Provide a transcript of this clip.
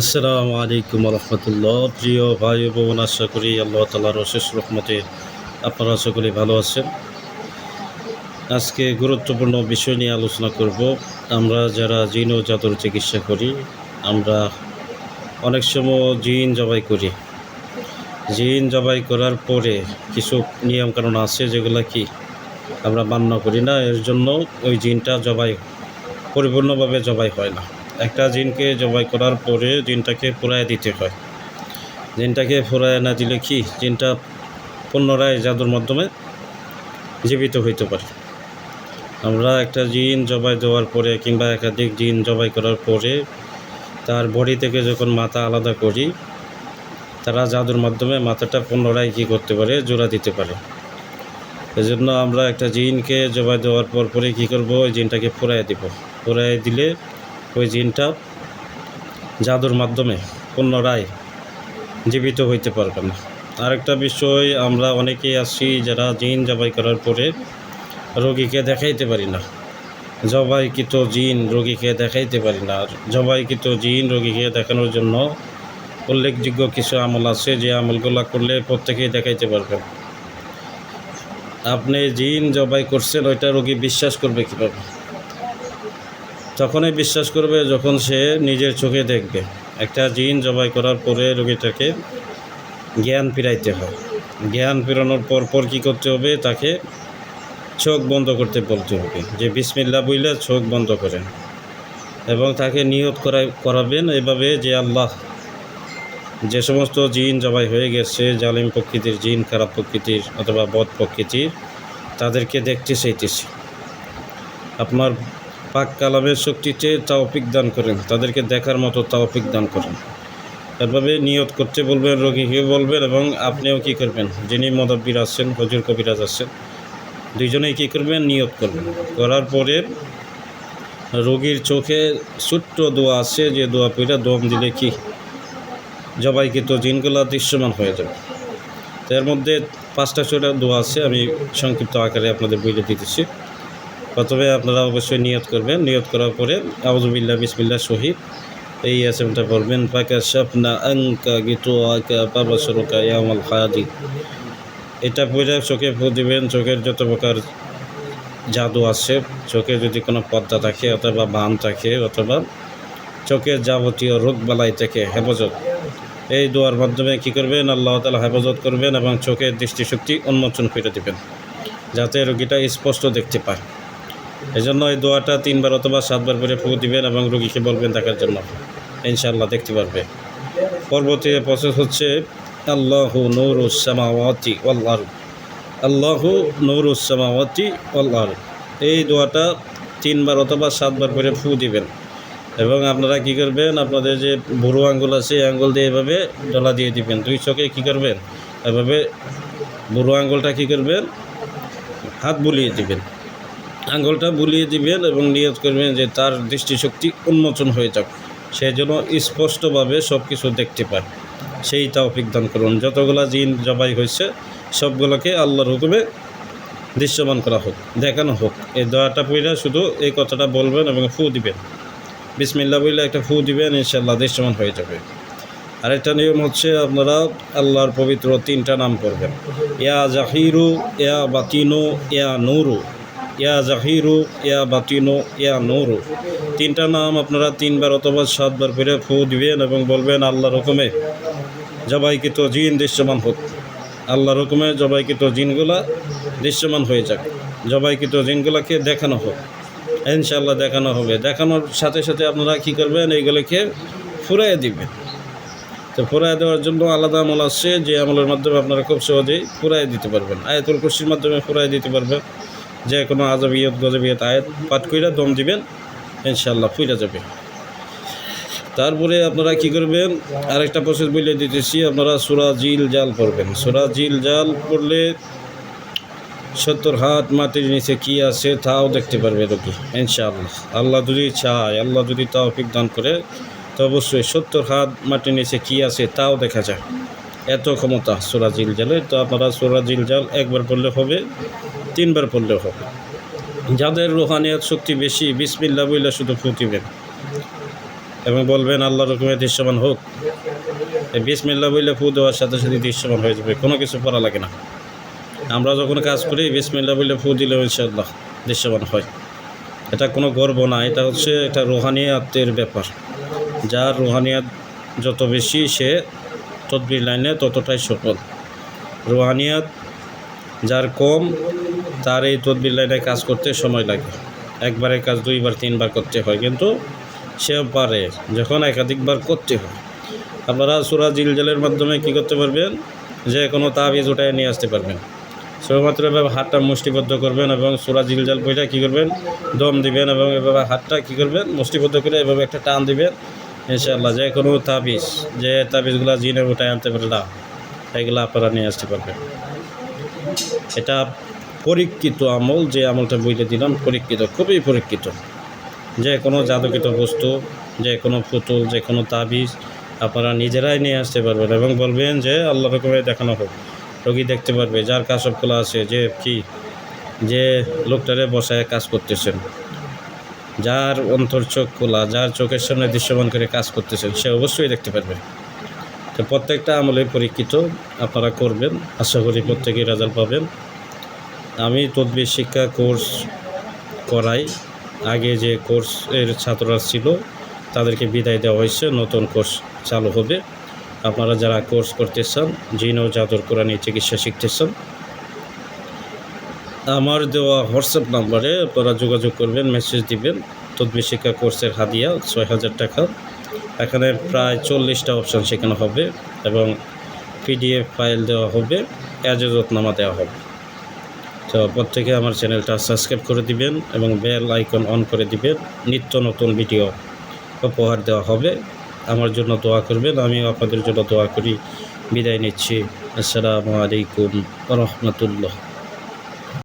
আসসালামু আলাইকুম রহমতুল্লাহ প্রিয় ভাই বোন, আশা করি আল্লাহ তালার অশেষ রহমতে আপনারা সকলে ভালো আছেন। আজকে গুরুত্বপূর্ণ বিষয় নিয়ে আলোচনা করব। আমরা যারা জিন ও জাদুর চিকিৎসা করি, আমরা অনেক সময় জিন জবাই করি। জিন জবাই করার পরে কিছু নিয়মকানুন আছে যেগুলো কি আমরা মান্য করি না, এর জন্য ওই জিনটা জবাই, পরিপূর্ণভাবে জবাই হয় না। একটা জিনকে জবাই করার পরে জিনটাকে পুরায় দিতে হয়। জিনটাকে ফুরায় না দিলে কি? জিনটা পুনরায় জাদুর মাধ্যমে জীবিত হইতে পারে। আমরা একটা জিন জবাই দেওয়ার পরে কিংবা একাধিক জিন জবাই করার পরে তার বডি থেকে যখন মাথা আলাদা করি, তারা জাদুর মাধ্যমে মাথাটা পুনরায় কী করতে পারে? জোড়া দিতে পারে। এজন্য আমরা একটা জিনকে জবাই দেওয়ার পর পরে কী করব? ওই জিনটাকে ফুরাই দিব। ফুরাই দিলে ওই জিনটা জাদুর মাধ্যমে পুনরায় জীবিত হইতে পারবে না। আরেকটা বিষয়, আমরা অনেকেই আছি যারা জিন জবাই করার পরে রোগীকে দেখাইতে পারি না। জবাইকৃত জিন রোগীকে দেখাইতে পারি না। আর জবাইকৃত জিন রোগীকে দেখানোর জন্য উল্লেখযোগ্য কিছু আমল আছে যে আমলগুলো করলে প্রত্যেকেই দেখাইতে পারবেন আপনি জিন জবাই করছেন, ওইটা রোগী বিশ্বাস করবে কীভাবে? তখনই বিশ্বাস করবে যখন সে নিজের চোখে দেখবে। একটা জিন জবাই করার পরে রোগীটাকে জ্ঞান ফিরাইতে হয়। জ্ঞান ফেরানোর পর পর কী করতে হবে? তাকে চোখ বন্ধ করতে বলতে হবে। যে বিসমিল্লা বইলে চোখ বন্ধ করেন এবং তাকে নিয়ত করাই, করাবেন। এভাবে যে আল্লাহ যে সমস্ত জিন জবাই হয়ে গেছে, জালিম প্রকৃতির জিন, খারাপ প্রকৃতির অথবা বদ প্রকৃতির, তাদেরকে দেখতে চাইতেছি। আপনার পাক কালামের শক্তিতে তাওপিক দান করেন, তাদেরকে দেখার মতো তাওপিক দান করেন। এভাবে নিয়ত করতে বলবেন রোগীকে বলবেন এবং আপনিও কী করবেন? যিনি মদব্বির আছেন, হজুর কবিরাজ আছেন, দুইজনেই কী করবেন? নিয়ত করবেন। করার পরে রোগীর চোখে ছোট্ট দোয়া আছে, যে দোয়া পইরা দম দিলে কি? জবাইকৃত জিনগুলা দৃশ্যমান হয়ে যাবে। এর মধ্যে পাঁচটা ছয়টা দোয়া আছে, আমি সংক্ষিপ্ত আকারে আপনাদের বইলে দিতেছি। প্রথমে আপনারা অবশ্যই নিয়ত করবেন। নিয়ত করার পরে আউজুবিল্লা বিসমিল্লা শহীদ। এই এসএমটা পড়বেন ফাঁকা স্বপ্না আঙ্কা গীত আঁকা বাবা সরকা ইয়ামাল হায়াদি এটা পড়ে চোখে ফু দিবেন, চোখের যত প্রকার জাদু আছে, চোখে যদি কোনো পদ্মা থাকে অথবা বান থাকে অথবা চোখের যাবতীয় রোগ বালাই থেকে হেফাজত, এই দোয়ার মাধ্যমে কী করবেন? আল্লাহ তালা হেফাজত করবেন এবং চোখের দৃষ্টিশক্তি উন্মোচন করে দেবেন, যাতে রোগীটা স্পষ্ট দেখতে পায়। এই জন্য এই দোয়াটা তিনবার অথবা সাতবার করে ফু দিবেন এবং রুগীকে বলবেন দেখার জন্য। ইনশাল্লাহ দেখতে পারবে। পরবর্তী প্রসেস হচ্ছে, আল্লাহু নৌরুসামাওয়াতি ওয়াল্লাহ আল্লাহু নৌরুসামাওয়াতি ওয়াল্লাহ এই দোয়াটা তিনবার অথবা সাতবার করে ফু দিবেন। এবং আপনারা কি করবেন, আপনাদের যে বুড়ো আঙ্গুল আছে, এই আঙ্গুল দিয়ে এভাবে ডলা দিয়ে দিবেন। দুই চোখে কী করবেন? এভাবে বুড়ো আঙ্গুলটা কী করবেন? হাত বুলিয়ে দিবেন। আঙ্গুলটা বুলিয়ে দিবেন এবং নিয়ত করবেন যে তার দৃষ্টিশক্তি উন্মোচন হয়ে যাক। সে যেন স্পষ্টভাবে সব কিছু দেখতে পায়। সেই তাওফিক দান করুন। যতগুলা জিন জবাই হয়েছে, সবগুলোকে আল্লাহর হুকুমে দৃশ্যমান করা হোক, দেখানো হোক। এই দোয়াটা পইরা শুধু এই কথাটা বলবেন এবং ফু দিবেন। বিসমিল্লা বললে একটা ফু দিবেন ইনশাল্লাহ দৃশ্যমান হয়ে যাবে। আরেকটা নিয়ম হচ্ছে আপনারা আল্লাহর পবিত্র তিনটা নাম করবেন ইয়া জাহিরু, ইয়া বাতিনু, ইয়া নুরু। ইয়া জাহিরু, ইয়া বাতিনু, ইয়া নুরু। তিনটা নাম আপনারা তিনবার অথবা সাতবার করে ফু দিবেন এবং বলবেন, আল্লাহর হুকুমে জবাইকৃত জিন দৃশ্যমান হোক। আল্লাহর হুকুমে জবাইকৃত জিনগুলা দৃশ্যমান হয়ে যাক। জবাইকৃত জিনগুলাকে দেখানো হোক। ইনশাল্লাহ দেখানো হবে। দেখানোর সাথে সাথে আপনারা কী করবেন, এইগুলোকে ফুরাই দিবেন। তো ফুরাই দেওয়ার জন্য আলাদা আমল আসছে, যে আমলের মাধ্যমে আপনারা খুব সহজেই ফুরাই দিতে পারবেন। আয়াতুল কুরসির মাধ্যমে ফুরাই দিতে পারবেন। যে কোনো আজবিয়ত গজবিয়ত আয়াত পাঠ কইরা দম দিবেন ইনশাল্লাহ ফুইরা যাবে। তারপরে আপনারা কি করবেন, আরেকটা প্রসেস বলে দিতেছি, আপনারা সুরা জিল জাল পড়বেন। সুরা জিল জাল পড়লে সত্তর হাত মাটির নিচে কি আছে তাও দেখতে পারবে রোগী, ইনশাআল্লাহ। আল্লাহ যদি চায়, আল্লাহ যদি তাও দান করে, তো অবশ্যই সত্তর হাত মাটির নিচে কি আছে তাও দেখা যায়। এত ক্ষমতা সোরা জিল জালে তো আপনারা সোরা জিল জাল একবার পড়লে হবে, তিনবার পড়লেও হবে। যাদের রোহানিয়াত শক্তি বেশি বিসমিল্লা বইলে শুধু ফুটিবেন এবং বলবেন আল্লাহ রকমের দৃশ্যমান হোক। এই বিসমিল্লা বইলে ফু দেওয়ার সাথে সাথে দৃশ্যমান হয়ে যাবে, কোনো কিছু করা লাগে না। আমরা যখন কাজ করি বিসমিল্লা বইলে ফু দিলে ইনশাআল্লাহ দৃশ্যমান হয়। এটা কোনো গর্ব না, এটা হচ্ছে একটা রোহানিয়াতের ব্যাপার। যার রোহানিয়াত যত বেশি, সে তদবির লাইনে ততটাই সফল। রোহানিয়াত, যার কম, তার এই তদবির লাইনে কাজ করতে সময় লাগে। একবারের কাজ দুইবার, তিনবার করতে হয়, কিন্তু সে পারে যখন একাধিকবার করতে হয়। আপনারা সুরা জিলজালের মাধ্যমে কি করতে পারবেন? যে কোনো তাবিজ উঠায় নিয়ে আসতে পারবেন। শুধুমাত্র এভাবে হাতটা মুষ্টিবদ্ধ করবেন এবং সুরা জিলজাল বইটা কী করবেন? দম দিবেন এবং এভাবে হাতটা কী করবেন? মুষ্টিবদ্ধ করে এভাবে একটা টান দিবেন। ইনশাআল্লাহ, যে কোনো তাবিজ, যে তাবিজগুলো জিনে উঠায় আনতে পারে না এগুলো আপনারা নিয়ে আসতে পারবেন। এটা পরীক্ষিত আমল, যে আমলটা বইলে দিলাম, পরীক্ষিত, খুবই পরীক্ষিত। যে কোনো জাদুকৃত বস্তু, যে কোনো পুতুল, যে কোনো তাবিজ আপনারা নিজেরাই নিয়ে আসতে পারবেন এবং বলবেন যে আল্লাহ রকমের দেখানো হোক। রোগী দেখতে পারবে, যার কাশবগুলো আছে, যে কি, যে লোকটারে বসায় কাজ করতেছেন। যার অন্তর চোখ খোলা, যার চোখের সামনে দৃশ্যমান করে কাজ করতেছেন, সে অবশ্যই দেখতে পারবে। তো প্রত্যেকটা আমলে পরীক্ষিত, আপনারা করবেন, আশা করি প্রত্যেকেই রেজাল্ট পাবেন। আমি তদবির শিক্ষা কোর্স করাই। আগে যে কোর্সের ছাত্ররা ছিল, তাদেরকে বিদায় দেওয়া হয়েছে, নতুন কোর্স চালু হবে। আপনারা যারা কোর্স করতে চান, জিন জাদুর কোরআনী চিকিৎসা শিখতে চান আমার দেওয়া হোয়াটসঅ্যাপ নাম্বারে আপনারা যোগাযোগ করবেন মেসেজ দিবেন। তদবির শিক্ষা কোর্সের হাদিয়া, ছয় হাজার টাকা। এখানে প্রায় চল্লিশটা অপশান শেখানো হবে এবং পিডিএফ ফাইল দেওয়া হবে এজাজতনামা দেওয়া হবে। তো প্রত্যেকে আমার চ্যানেলটা সাবস্ক্রাইব করে দিবেন এবং বেল আইকন অন করে দিবেন। নিত্য নতুন ভিডিও উপহার দেওয়া হবে। আমার জন্য দোয়া করবেন, আমিও আপনাদের জন্য দোয়া করি। বিদায় নিচ্ছি। আসসালামু আলাইকুম রহমতুল্লাহ।